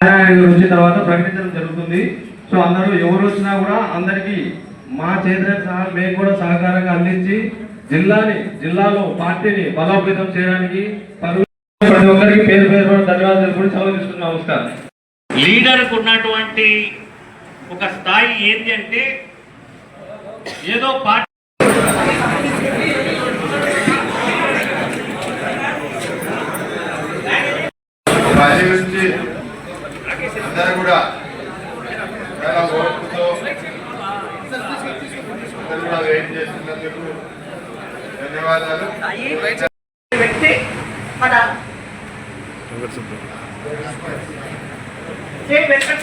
ఆయన వచ్చిన తర్వాత ప్రకటించడం జరుగుతుంది. సో అందరూ ఎవరు వచ్చినా కూడా అందరికీ మా చేతుల సహా మేము కూడా సహకారంగా అందించి జిల్లాని జిల్లాలో పార్టీని బలోపేతం చేయడానికి పలు- ప్రతి ఒక్కరికి పేరు పేరు ధన్యవాదాలు తెలుపుకుంటూ సెలవు తీసుకున్నాం నమస్కారం. లీడర్కు ఉన్నటువంటి ఒక స్థాయి ఏంటి అంటే ఏదో పార్టీ నుంచి అందరూ కూడా చాలా ఓర్పుతో అందరూ కూడా వెయిట్ చేస్తున్నందుకు ధన్యవాదాలు. వ్యక్తి మన జై వెంకట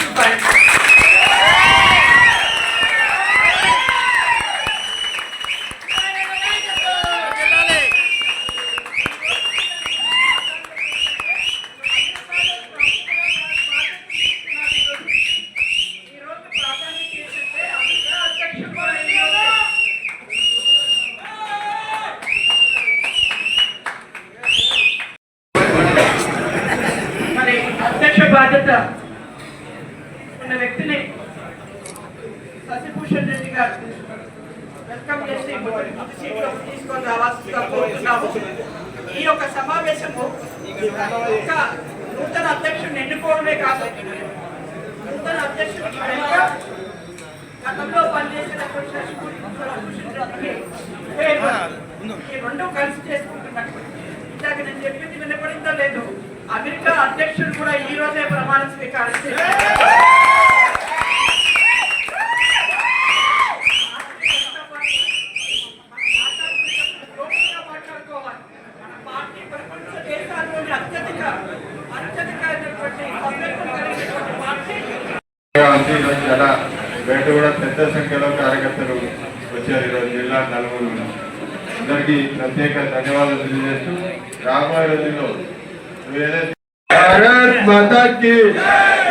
ఈరోజు ప్రాధాన్యత ఏంటంటే అమెరికా అధ్యక్షుడు కూడా ఈరోజు మరి అధ్యక్ష బాధ్యత ఉన్న వ్యక్తిని శశిభూషణ్ రెడ్డి గారు వెల్కమ్ చేసి తీసుకొని రావాల్సిందిగా కోరుతున్నాము. ఈ యొక్క సమావేశము ఒక నూతన అధ్యక్షుడిని ఎన్నుకోవడమే కాదు నూతన అధ్యక్షుడు వెనుక గతంలో పనిచేసినటువంటి శశిభూషణ్ రెడ్డికి పేరు ఈ రెండు కలిసి చేసుకుంటున్నట్టు. ఇందాక నేను చెప్పింది వినపడిందో లేదు అమెరికా అధ్యక్షుడు కూడా ఈ రోజే ప్రమాణ స్వీకారం చేశారు. చాలా బయట కూడా పెద్ద సంఖ్యలో కార్యకర్తలు వచ్చారు ఈరోజు జిల్లా నలుగురు అందరికీ ప్రత్యేక ధన్యవాదాలు తెలియజేస్తూ రాబోయే రోజుల్లో భారత్ మాతాకి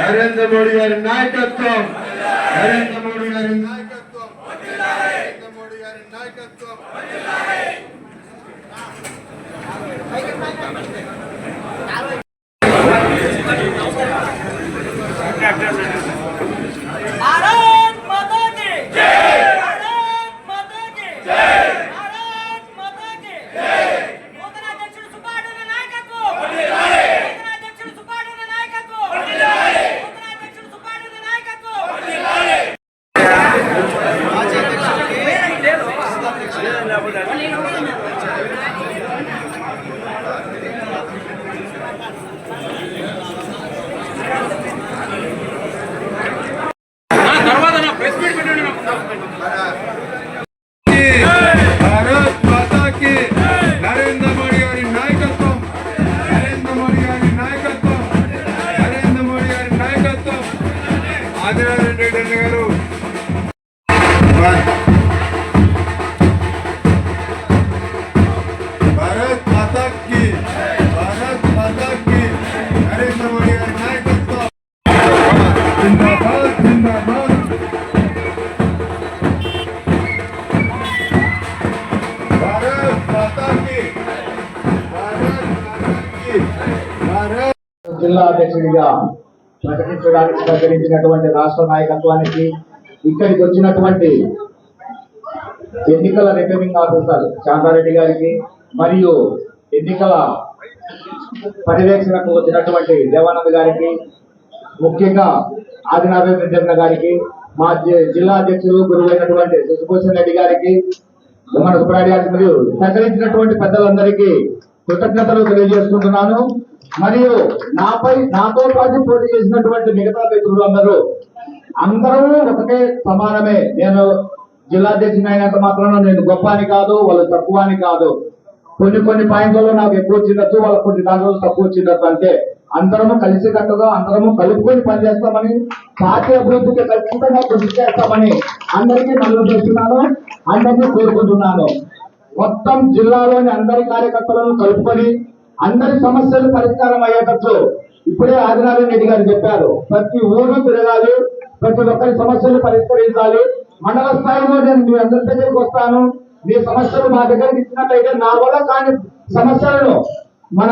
నరేంద్ర మోడీ గారి నాయకత్వం. నరేంద్ర మోడీ గారి నాయకత్వం. జిల్లా అధ్యక్షుడిగా ప్రకటించడానికి సహకరించినటువంటి రాష్ట్ర నాయకత్వానికి ఇక్కడికి వచ్చినటువంటి ఎన్నికల రిటర్నింగ్ ఆఫీసర్ శాంతారెడ్డి గారికి మరియు ఎన్నికల పర్యవేక్షణకు వచ్చినటువంటి దేవానంద్ గారికి ముఖ్యంగా ఆదినారాయణ రెడ్డి గారికి మా జిల్లా అధ్యక్షులు గురువైనటువంటి శశిభూషణ్ రెడ్డి గారికి మన సుబ్రాడి గారికి మరియు సహకరించినటువంటి పెద్దలందరికీ కృతజ్ఞతలు తెలియజేసుకుంటున్నాను. మరియు నాపై నాతో పాటు పోటీ చేసినటువంటి మిగతా మిత్రులందరూ అందరూ ఒకటే సమానమే. నేను జిల్లాధ్యక్షుని అయినంత మాత్రాన నేను గొప్ప అని కాదు వాళ్ళు తక్కువ అని కాదు. కొన్ని కొన్ని పాయింట్లలో నాకు ఎక్కువ వచ్చిండొచ్చు వాళ్ళకి కొన్ని దాంట్లో తక్కువ వచ్చిండొచ్చు అంటే అందరము కలిసికట్టుగా అందరము కలుపుకొని పనిచేస్తామని పార్టీ అభివృద్ధికి ఖచ్చితంగా కృషి చేస్తామని అందరికీ మనం చేస్తున్నాను అందరినీ కోరుకుంటున్నాను. మొత్తం జిల్లాలోని అందరి కార్యకర్తలను కలుపుకొని అందరి సమస్యలు పరిష్కారం అయ్యేటట్లు ఇప్పుడే ఆదినారాయణ రెడ్డి గారు చెప్పారు. ప్రతి ఊరు తిరగాలి ప్రతి ఒక్కరి సమస్యలు పరిష్కరించాలి. మండల స్థాయిలో నేను మీ అందరి దగ్గరికి వస్తాను. మీ సమస్యలు మా దగ్గరికి ఇచ్చినట్లయితే నా వల్ల కాని సమస్యలను మన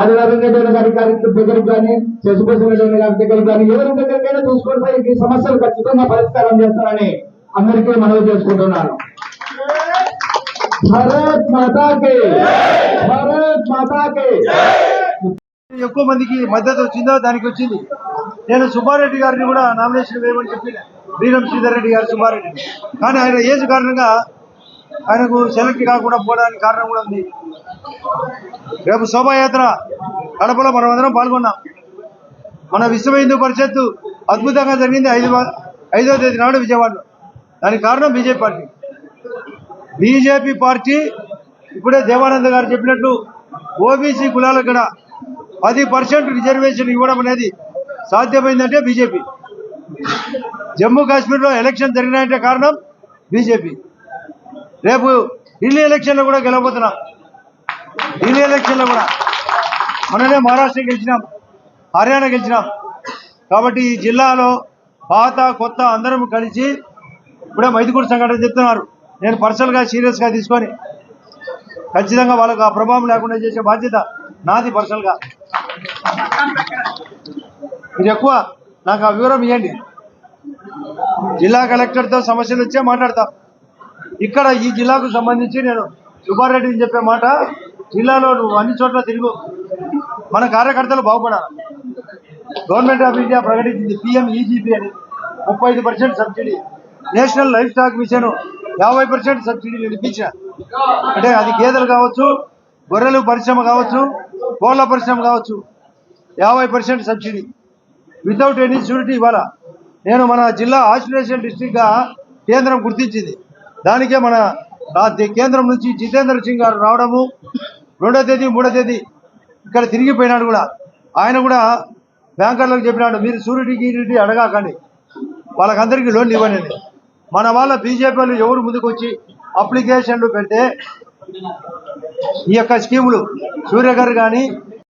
ఆదిలాబాద్ రెడ్డి గారి గారి దగ్గరికి కానీ శశిభూషణ్ రెడ్డి గారి దగ్గరికి కానీ ఎవరి దగ్గరికైనా చూసుకొని పోయి ఈ సమస్యలు ఖచ్చితంగా పరిష్కారం చేస్తారని అందరికీ మనవి చేసుకుంటున్నాను. భారత్ మాతాకి. భారత్ మాతాకి ఎక్కువ మందికి మద్దతు వచ్చిందో? దానికి వచ్చింది. నేను సుబ్బారెడ్డి గారిని కూడా నామినేషన్ వేయమని చెప్పిన వీరం శ్రీధర్ రెడ్డి గారు సుబ్బారెడ్డి. కానీ ఆయన ఏజ్ కారణంగా ఆయనకు సెలెక్ట్ కాకుండా పోవడానికి కారణం కూడా ఉంది. రేపు శోభాయాత్ర కడపలో మనం అందరం పాల్గొన్నాం. మన విశ్వ హిందూ పరిషత్తు అద్భుతంగా జరిగింది ఐదు ఐదో తేదీ నాడు విజయవాడలో. దానికి కారణం బీజేపీ పార్టీ. బీజేపీ పార్టీ ఇప్పుడే దేవానంద్ గారు చెప్పినట్లు ఓబీసీ కులాలకు కూడా పది పర్సెంట్ రిజర్వేషన్ ఇవ్వడం అనేది సాధ్యమైందంటే బీజేపీ. జమ్మూ కాశ్మీర్లో ఎలక్షన్ జరిగినాయంటే కారణం బీజేపీ. రేపు ఢిల్లీ ఎలక్షన్లో కూడా గెలవబోతున్నాం. ఢిల్లీ ఎలక్షన్లో కూడా మననే మహారాష్ట్ర గెలిచినాం హర్యానా గెలిచినాం. కాబట్టి ఈ జిల్లాలో పాత కొత్త అందరం కలిసి ఇప్పుడే మైదుకూరు సంఘటన చెప్తున్నారు. నేను పర్సనల్గా సీరియస్గా తీసుకొని ఖచ్చితంగా వాళ్ళకు ఆ ప్రభావం లేకుండా చేసే బాధ్యత నాది పర్సనల్గా మీరు ఎక్కువ. నాకు ఆ వివరం ఇవ్వండి జిల్లా కలెక్టర్తో సమస్యలు వచ్చే మాట్లాడతాం. ఇక్కడ ఈ జిల్లాకు సంబంధించి నేను సుబ్బారెడ్డిని చెప్పే మాట జిల్లాలో నువ్వు అన్ని చోట్ల తిరుగు. మన కార్యకర్తలు బాగుపడాలి. గవర్నమెంట్ ఆఫ్ ఇండియా ప్రకటించింది పిఎం ఈజీపీ అని. ముప్పై percent subsidy national livestock mission యాభై పర్సెంట్ సబ్సిడీ ఇప్పించిన. అంటే అది గేదెలు కావచ్చు గొర్రెలు పరిశ్రమ కావచ్చు కోళ్ళ పరిశ్రమ కావచ్చు యాభై percent subsidy. Without any surety ఇవ్వాల? నేను మన జిల్లా ఆస్ట్రేషన్ డిస్ట్రిక్ట్గా కేంద్రం గుర్తించింది. దానికే మన దే- కేంద్రం నుంచి జితేంద్ర సింగ్ గారు రావడము రెండో తేదీ మూడో తేదీ ఇక్కడ తిరిగిపోయినాడు కూడా. ఆయన కూడా బ్యాంకర్లకు చెప్పినాడు మీరు షూరిటీ గీరిటీ అడగాకండి. వాళ్ళకందరికీ లోన్లు ఇవ్వండి. మన వాళ్ళ బీజేపీ వాళ్ళు ఎవరు ముందుకు వచ్చి అప్లికేషన్లు పెడితే ఈ యొక్క స్కీములు సూర్య గారు కానీ